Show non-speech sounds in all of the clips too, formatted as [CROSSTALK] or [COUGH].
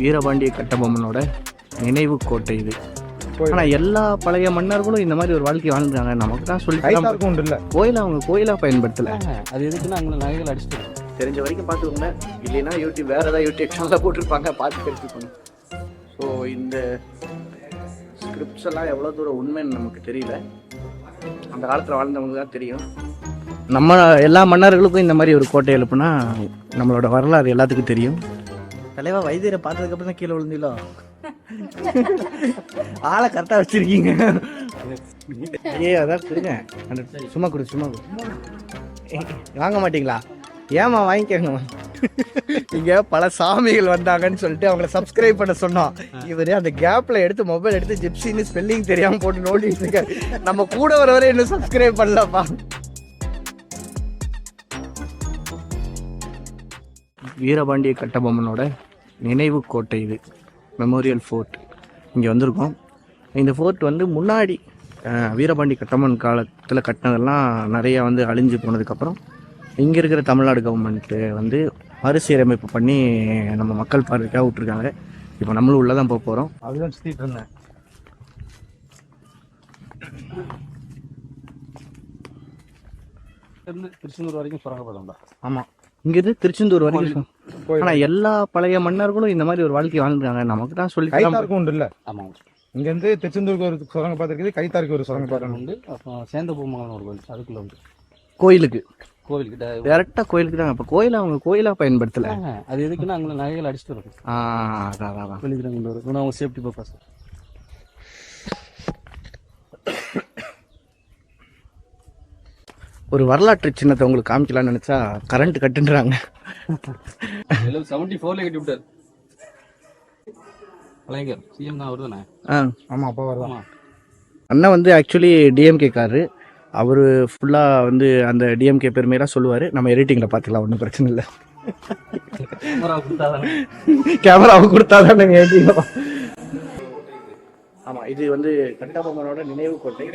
வீரபாண்டிய கட்டபொம்மனோட நினைவு கோட்டை இது. ஆனா எல்லா பழைய மன்னர்களும் இந்த மாதிரி ஒரு வாழ்க்கை வாழ்ந்தாங்க. நமக்கு தான் சொல்லி உண்டு இல்ல. கோயிலை அவங்க கோயிலா பயன்படுத்தல. அது எதுக்குன்னா அங்கே நகைகள் அடிச்சுட்டு. தெரிஞ்ச வரைக்கும் பார்த்துக்கோங்க. இல்லைன்னா யூடியூப் வேற ஏதாவது யூடியூப் சேனலில் போட்டிருப்பாங்க. பார்த்து தெரிஞ்சுக்கணும். ஸோ இந்த ஸ்கிரிப்ட்ஸ் எல்லாம் எவ்வளோ தூரம் உண்மைன்னு நமக்கு தெரியல. அந்த காலத்தில் வாழ்ந்தவங்க தான் தெரியும். நம்ம எல்லா மன்னர்களுக்கும் இந்த மாதிரி ஒரு கோட்டை எழுப்புனா நம்மளோட வரலாறு எல்லாத்துக்கும் தெரியும். தலைவா வைத்தியரை பார்த்ததுக்கப்புறம் தான் கீழே விழுந்தீங்களோ? ஆளை கரெக்டாக வச்சிருக்கீங்க. ஏ அதான் கொடுங்க. அந்த சும்மா கொடு சும்மா கொடு. வாங்க மாட்டீங்களா? ஏமா வாங்கிக்கோங்க. இங்க பல சாமிகள் வந்தாங்கன்னு சொல்லிட்டு அவங்கள சப்ஸ்கிரைப் பண்ண சொன்னோம். இவரு அந்த கேப்ல எடுத்து மொபைல் எடுத்து ஜிப்சின்னு ஸ்பெல்லிங் தெரியாம போட்டு நோண்டிட்டு இருக்காரு. நம்ம கூட வரவரை இன்னும் சப்ஸ்கிரைப் பண்ணலப்பா. வீரபாண்டிய கட்டபொம்மனோட நினைவு கோட்டை இது. மெமோரியல் ஃபோர்ட் இங்கே வந்திருக்கோம். இந்த ஃபோர்ட் வந்து முன்னாடி வீரபாண்டி கட்டபொம்மன் காலத்தில் கட்டினதெல்லாம் நிறைய வந்து அழிஞ்சு போனதுக்கப்புறம் இங்கே இருக்கிற தமிழ்நாடு கவர்மெண்ட்டு வந்து மறுசீரமைப்பு பண்ணி நம்ம மக்கள் பார்வைக்காக விட்ருக்காங்க இப்போ நம்மளும் உள்ளே தான் போக போகிறோம் அதுதான் சுத்திட்டு இருந்தேன். இருந்து திருச்செந்தூர் வரைக்கும் சுரங்கப்படம்டா ஆமாம் இங்கேருந்து திருச்செந்தூர் வரைக்கும் கோயில். ஆனால் எல்லா பழைய மன்னர்களும் இந்த மாதிரி ஒரு வாழ்க்கை வாழ்ந்தாங்க நமக்கு தான் சொல்லி கைத்தாருக்கும் உண்டு இல்ல ஆமாம் இங்க இருந்து திருச்செந்தூருக்கு ஒரு சுரங்க பாதை இருக்குது கைத்தாருக்கு ஒரு சுரங்க பாதை உண்டு. அப்புறம் சேந்த பூமங்கலம் ஒரு கோயில் அதுக்குள்ள உண்டு. கோயிலுக்கு? கோவிலுக்கிட்ட டேரெக்டாக கோயிலுக்கு தான். இப்போ கோயிலை அவங்க கோயிலாக பயன்படுத்தலை? அது எதுக்குன்னா அங்கே நகைகள் அடிச்சுட்டு வரும் ஆ அதான் அதான், அதான் வெளியில் கொண்டு வரும் இன்னும் அவங்க சேஃப்டி பர்பஸ் ஒரு வரலாற்று சின்னத்தை உங்களுக்கு காமிக்கலாம்னு நினைச்சா கரண்ட் கட்டுன்றாங்க. செவன்டி ஃபோர்ல கட்டி விட்டார். கலைஞர் சிஎம் தான் வருதானே ஆ. ஆமா அப்பா வருதான் ஆமா. அண்ணன் வந்து ஆக்சுவலி டிஎம்கே காரு. அவர் ஃபுல்லாக வந்து அந்த டிஎம்கே பெருமையெல்லாம் சொல்லுவார். நம்ம எடிட்டிங்கில் பார்த்துக்கலாம் ஒன்றும் பிரச்சனை இல்லை. கேமராவை கொடுத்தா தான் நாங்கள் எடிட்டிங் ஆமாம் இது வந்து கட்டபொம்மனோட நினைவு கோட்டை.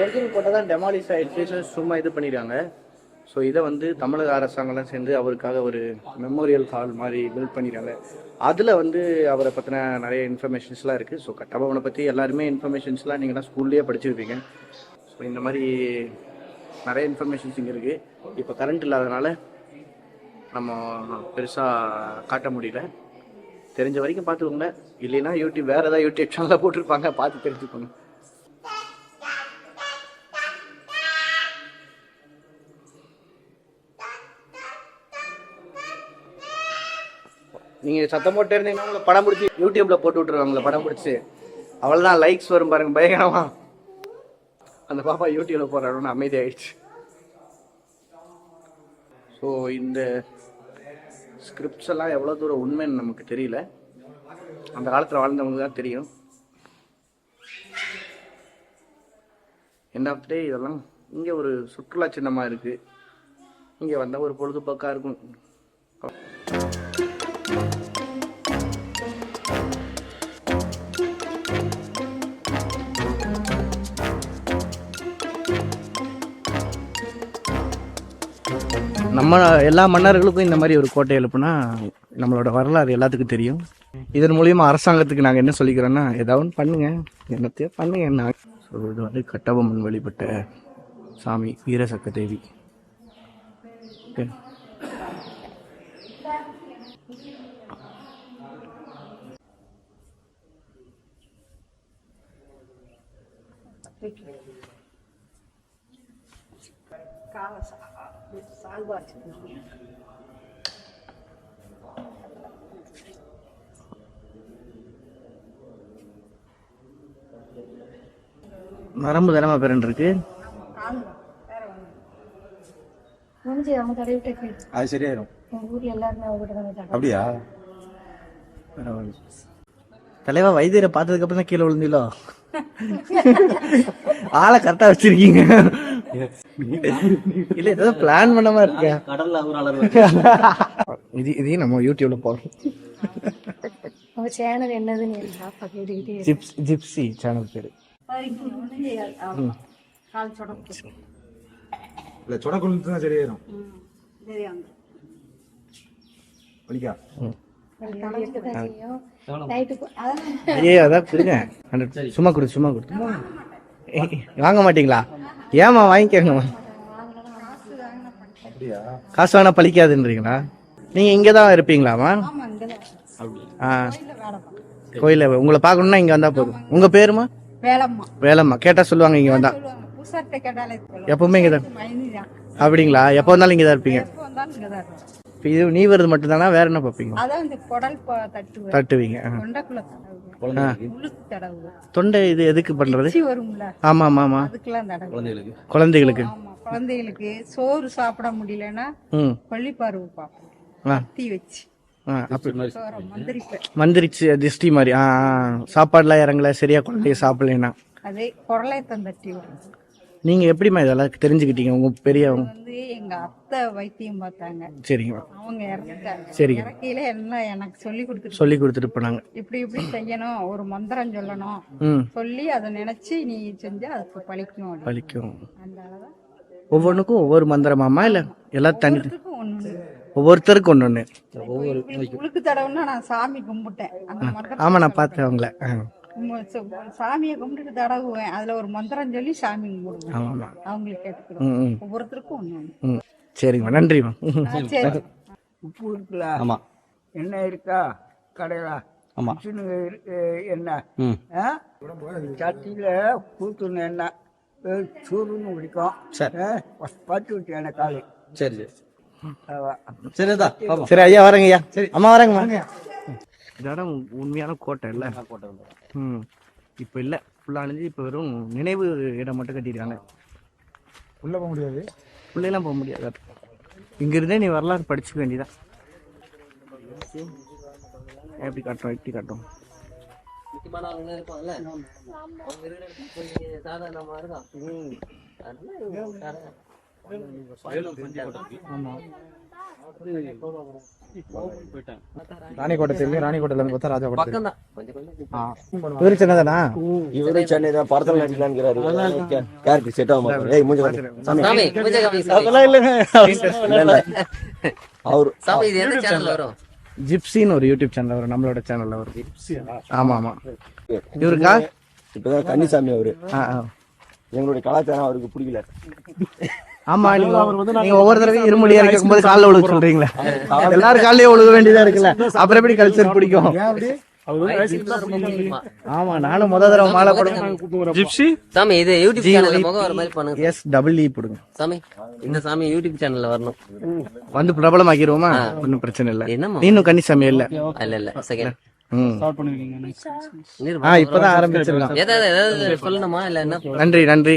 ஒரிஜினல் கோட்டை தான் டெமாலிஷ் ஆயிடுச்சு. சும்மா இது பண்ணிடுறாங்க ஸோ இதை வந்து தமிழக அரசாங்கம்லாம் சேர்ந்து அவருக்காக ஒரு மெமோரியல் ஹால் மாதிரி பில்ட் பண்ணிடுறாங்க அதில் வந்து அவரை பற்றின நிறைய இன்ஃபர்மேஷன்ஸ்லாம் இருக்குது ஸோ கட்டபொம்மனை பற்றி எல்லாருமே இன்ஃபர்மேஷன்ஸ்லாம் நீங்கள்லாம் ஸ்கூல்லேயே படிச்சிருப்பீங்க. ஸோ இந்த மாதிரி நிறைய இன்ஃபர்மேஷன்ஸ் இங்கே இருக்குது இப்போ கரண்ட் இல்லாதனால நம்ம பெருசாக காட்ட முடியல. தெரிஞ்ச வரைக்கும் பார்த்துக்கோங்க. இல்லைன்னா யூடியூப் வேறு ஏதாவது யூடியூப் சேனலில் போட்டிருப்பாங்க. பார்த்து தெரிஞ்சுக்கோங்க. நீங்கள் சத்தம் போட்டு இருந்தீங்கன்னா உங்களை படம் பிடிச்சி யூடியூப்பில் போட்டு விட்ருவாங்களே படம் பிடிச்சி. அவ்வளோதான் லைக்ஸ் வரும் பாருங்க பயங்கரமா. அந்த பாப்பா யூடியூப்பில் போடுறாருன்னு அமைதியாயிடுச்சு. ஸோ இந்த ஸ்கிரிப்ட்ஸ் எல்லாம் எவ்வளோ தூரம் உண்மைன்னு நமக்கு தெரியல. அந்த காலத்தில் வாழ்ந்தவங்களுக்கு தான் தெரியும். எண்ட் ஆஃப் டே இதெல்லாம் இங்கே ஒரு சுற்றுலா சின்னமாக இருக்குது இங்கே வந்தால் ஒரு பொழுதுபோக்காக இருக்கும். நம்ம எல்லா மன்னர்களுக்கும் இந்த மாதிரி ஒரு கோட்டை எழுப்புனா நம்மளோட வரலாறு எல்லாத்துக்கும் தெரியும். இதன் மூலியமா அரசாங்கத்துக்கு நாங்கள் என்ன சொல்லிக்கிறோன்னா ஏதாவது பண்ணுங்க. என்னத்தையோ பண்ணுங்க. என்ன ஸோ இது வந்து கட்டபொம்மன் வழிபட்ட சாமி வீரசக்க தேவி ஓகே நரம்பு தினமா பேரன் இருக்கு. அது சரியாயிரும். தான் அப்படியா? தலைவா வைத்தியரை பார்த்ததுக்கு அப்புறம் தான் கீழே விழுந்தீங்களோ? ஆளை கரெக்டா வச்சிருக்கீங்க. இல்ல ஏதோ பிளான் பண்ணாம இருக்க? கடல்ல அவர் [LAUGHS] இது இதையும் நம்ம யூடியூப்ல போடுறோம். உங்க சேனல் என்னதுன்னு என் பாப்பா கேட்டுக்கிட்டே ஜிப்ஸ் ஜிப்சி சேனல் பேரு. கால் சொடக்கு. இல்ல சொடக்குள்ள தான் சரியாயிரும். தெரியாம வலிக்கா? அதான். சும்மா கொடு சும்மா கொடு. வாங்க மாட்டீங்களா? ஏமா வாங்கிக்கோங்கம்மா காசு வேணா பழிக்காதுன்றீங்களா? நீங்க இங்க தான் இருப்பீங்களாமா ஆ. கோயில உங்களை பார்க்கணும்னா இங்க வந்தா போதும். உங்க பேருமா? வேலம்மா. வேலைம்மா. கேட்டா சொல்லுவாங்க இங்க வந்தா. எப்பவுமே இங்க தான் அப்படிங்களா? எப்போ வந்தாலும் இங்க தான் இருப்பீங்க இது நீ வருது மட்டும் தானா வேற என்ன பார்ப்பீங்க? தட்டுவீங்க. தொண்டை இது எதுக்கு பண்றது ஆமா ஆமா ஆமா குழந்தைகளுக்கு? குழந்தைகளுக்கு. சோறு சாப்பிட முடியலன்னா ம். பள்ளிப்பார்வை பார்ப்பேன் ஆ. தீ வச்சு. மந்திரிச்சு திஷ்டி மாதிரி. சாப்பாடுலாம் இறங்கல சரியா குழந்தைய சாப்பிடலைன்னா. அதே குடலையத்தம் தட்டி வரும். நீங்க எப்படிம்மா இதெல்லாம் தெரிஞ்சுக்கிட்டீங்க? உங்க பெரியவங்க. வந்து எங்க அத்தை வைத்தியம் பார்த்தாங்க. சரிங்க. அவங்க இறந்துட்டாங்க. சரிங்க. இறக்கையில எல்லாம் எனக்கு சொல்லி கொடுத்துட்டு சொல்லி கொடுத்துட்டு போனாங்க. இப்படி இப்படி செய்யணும். ஒரு மந்திரம் சொல்லணும். ம். சொல்லி அதை நினைச்சு நீ செஞ்சா அதுக்கு பழிக்கும் அப்படின்னு. அந்த ஒவ்வொன்றுக்கும் ஒவ்வொரு மந்திரமாமா இல்ல? எல்லாம் தனி ஒவ்வொருத்தருக்கும் ஒண்ணு ஒவ்வொருத்தருக்கும் ஒன்று ஒன்று உங்களுக்கு உழுக்கு தடவுன்னா நான் சாமி கும்பிட்டேன். அந்த மந்திரம் ஆமா நான் பார்த்தேன் அவங்கள. ஆ. சாமியை கும்பிட்டுட்டு தடவுவேன். அதுல ஒரு மந்திரம் சொல்லி சாமி கும்பிடுவேன். ஆமா ஆமா அவங்களுக்கு கேட்டுக்கிறோம். ம் ம். ஒவ்வொருத்தருக்கும். ம். சரிங்கம்மா நன்றிம்மா. சரி. உப்பு இருக்குல்ல? ஆமா. என்ன இருக்கா? கடையில? ஆமா. என்ன ம். ஆ? சட்டியில கூத்துன என்ன சூருன்னு குடிக்கும். சரி. பத்து விட்டு எனக்கு காலு சரி சரி. சரிதா சரி ஐயா வரேங்க ஐயா அம்மா வரேங்கம்மா. இந்த இடம் உண்மையான கோட்டை இல்ல. வந்து. ம். இப்போ இல்லை. ஃபுல்லாக அழிஞ்சு இப்போ வெறும் நினைவு இடம் மட்டும் கட்டியிருக்காங்க. உள்ள போக முடியாது? உள்ளேலாம் போக முடியாது. இங்கிருந்தே நீ வரலாறு படிச்சுக்க வேண்டியதான் எப்படி காட்டும் எப்படி காட்டும் முக்கியமான ஆளுங்க இருப்பாங்கல்ல? அவங்க இருக்கிற சாதாரணமா இருக்கும் போயிட்டேன் ராணிக்கோட்டை தெரியும் ராணிக்கோட்டையில இருந்து பார்த்தா ராஜா கோட்டை பக்கம் தான் கொஞ்சம் கொஞ்சம். இவரு சின்னதானா? இவரே சென்னை தான் படத்துல நடிக்கலாம்ங்கிறாரு செட் ஆக மாட்டாங்க ஏய் மூஞ்சி அதெல்லாம் இல்லைங்க. அவரு சாமி இது எந்த வரும்? ஜிப்சின்னு ஒரு யூடியூப் சேனல் வரும் நம்மளோட சேனல்ல வரும். ஆமா ஆமா. இவருக்கா? இப்பதான் கன்னிசாமி அவரு. எங்களுடைய கலாச்சாரம் அவருக்கு பிடிக்கல. ஆமா நீங்க நீங்க ஒவ்வொரு தடவையும் இருமுடியா இருக்கும் போது காலில் ஒழுக சொல்றீங்களா. எல்லாரும் காலையும் ஒழுக வேண்டியதா இருக்குல்ல. அப்புறம் எப்படி கல்ச்சர் பிடிக்கும்? ஆமா நானும் முத தடவை மாலை ஜிப்சி? சாமி இது யூடியூப் சேனல்ல முகம் வர மாதிரி பண்ணுங்க. எஸ் டபுள் இ போடுங்க. சாமி இந்த சாமி யூடியூப் சேனல்ல வரணும். வந்து பிரபலமாக்கிடுவோமா? ஒன்றும் பிரச்சனை இல்லை. இன்னும் கன்னிசாமி இல்ல. இல்ல இல்ல செகண்ட் ம். ஆ இப்பதான் ஆரம்பிச்சிருக்கான். ஏதாவது ஏதாவது சொல்லணுமா இல்ல என்ன? நன்றி நன்றி.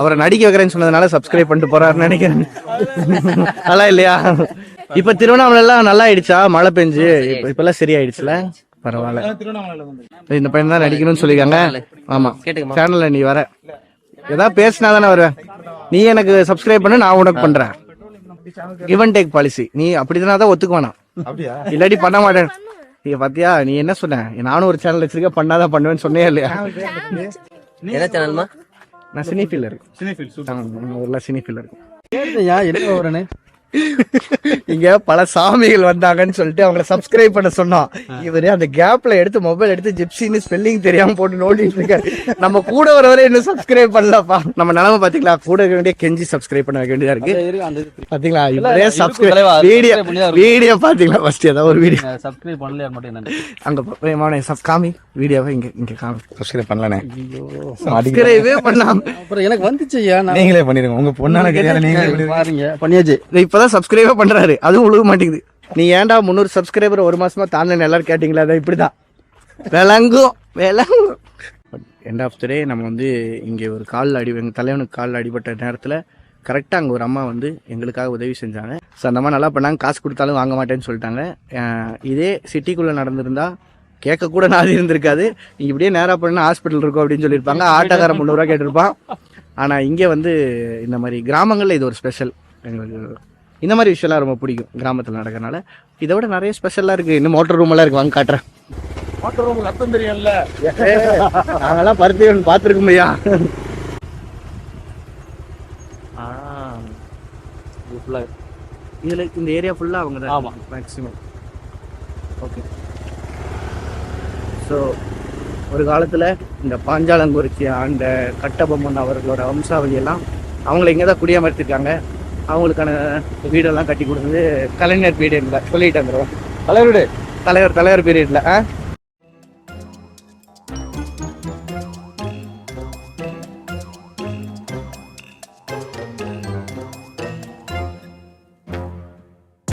அவரை நடிக்க வைக்கிறேன்னு சொன்னதுனால சப்ஸ்கிரைப் பண்ணிட்டு போறாருன்னு நினைக்கிறேன். நல்லா இல்லையா? இப்ப திருவண்ணாமலை எல்லாம் நல்லா ஆயிடுச்சா மழை பெஞ்சு. இப்ப இப்பெல்லாம் சரியாயிடுச்சுல? பரவாயில்ல. இந்த பையன் தான் நடிக்கணும்னு சொல்லிருக்காங்க ஆமா. சேனல்ல நீ வர. ஏதாவது பேசினா தானே வருவேன் நீ எனக்கு சப்ஸ்கிரைப் பண்ணு நான் உனக்கு பண்றேன். கிவ் அண்ட் டேக் பாலிசி நீ அப்படிதானா தான் ஒத்துக்க வேணாம் அப்படியா? இல்லாட்டி பண்ண மாட்டேன். நீ பாத்தியா நீ என்ன சொன்ன நானும் ஒரு சேனல் வச்சிருக்கேன் பண்ணாதான் பண்ணுவேன்னு சொன்னே இல்லையா என்ன சேனல்மா நான் சினிஃபீல் இருக்கேன் சினிஃபீல் ஊர்ல சினிஃபீல் இருக்கும் என்ன வரனே இங்க பல சாமிகள் வந்தாங்கன்னு சொல்லிட்டு அவங்கள சப்ஸ்கிரைப் பண்ண சொன்னோம் இவரு அந்த கேப்ல எடுத்து மொபைல் எடுத்து ஜிப்சின்னு ஸ்பெல்லிங் தெரியாம போட்டு நோண்டிட்டு இருக்காரு நம்ம கூட வரவரை இன்னும் சப்ஸ்கிரைப் பண்ணலப்பா. நம்ம நிலைமை பாத்தீங்களா? கூட இருக்க வேண்டிய கெஞ்சி சப்ஸ்கிரைப் பண்ண வைக்க வேண்டியதா இருக்கு. பாத்தீங்களா? இவரே சப்ஸ்கிரைப் வீடியோ வீடியோ பாத்தீங்களா? ஃபர்ஸ்ட் ஏதாவது ஒரு வீடியோ சப்ஸ்கிரைப் பண்ணலையா மட்டும் என்ன அங்க சப் காமி வீடியோவை இங்க இங்க காமி. சப்ஸ்கிரைப் பண்ணலனே சப்ஸ்கிரைபே பண்ணாம. அப்புறம் எனக்கு வந்துச்சு ஐயா நீங்களே பண்ணிருங்க. உங்க பொண்ணான நீங்களே. பாருங்க பண்ணியாச்சு. இதை இப்பதான் சப்ஸ்கிரைபே பண்றாரு. அதுவும் உழுக மாட்டேங்குது. நீ ஏன்டா முந்நூறு சப்ஸ்கிரைபர் ஒரு மாசமா தாண்டன்னு எல்லாரும் கேட்டீங்களா? அதான் இப்படிதான். விளங்கும். விளங்கும். எண்ட் ஆஃப் த டே நம்ம வந்து இங்கே ஒரு கால் அடி எங்கள் தலைவனுக்கு கால் அடிபட்ட நேரத்தில் கரெக்டாக அங்கே ஒரு அம்மா வந்து எங்களுக்காக உதவி செஞ்சாங்க. ஸோ அந்த அம்மா நல்லா பண்ணாங்க. காசு கொடுத்தாலும் வாங்க மாட்டேன்னு சொல்லிட்டாங்க. இதே சிட்டிக்குள்ளே நடந்திருந்தா கேட்க கூட நாதி இருந்திருக்காது. நீ இப்படியே நேராக பண்ணா ஹாஸ்பிட்டல் இருக்கும் அப்படின்னு சொல்லியிருப்பாங்க. ஆட்டோக்காரன் முந்நூறுரூவா கேட்டிருப்பான். ஆனால் இங்கே வந்து இந்த மாதிரி கிராமங்களில் இது ஒரு ஸ்பெஷல் எங்களுக்கு இந்த மாதிரி விஷயம்லாம் ரொம்ப பிடிக்கும் கிராமத்தில் நடக்கறனால. இதை விட நிறைய ஸ்பெஷலாக இருக்குது இன்னும் மோட்டர் ரூம் எல்லாம் இருக்கு. வாங்க காட்டுறேன். மோட்டர் ரூம் ரத்தம் தெரியும்ல? [LAUGHS] நாங்கெல்லாம் பருத்தி பார்த்துருக்கோம் ஐயா. இதுல இந்த ஏரியா ஃபுல்லா அவங்க தான் ஆமா. மேக்ஸிமம் ஓகே ஸோ ஒரு காலத்தில் இந்த பாஞ்சாலங்குறிச்சி ஆண்ட கட்டபொம்மன் அவர்களோட வம்சாவளி எல்லாம் அவங்கள இங்கே தான் குடியமர்த்திருக்காங்க. அவங்களுக்கான வீடெல்லாம் கட்டி கொடுத்தது கலைஞர் பீரியடில் சொல்லிட்டு வந்துடுவோம் தலைவருடைய? தலைவர் தலைவர் பீரியடில் ஆ?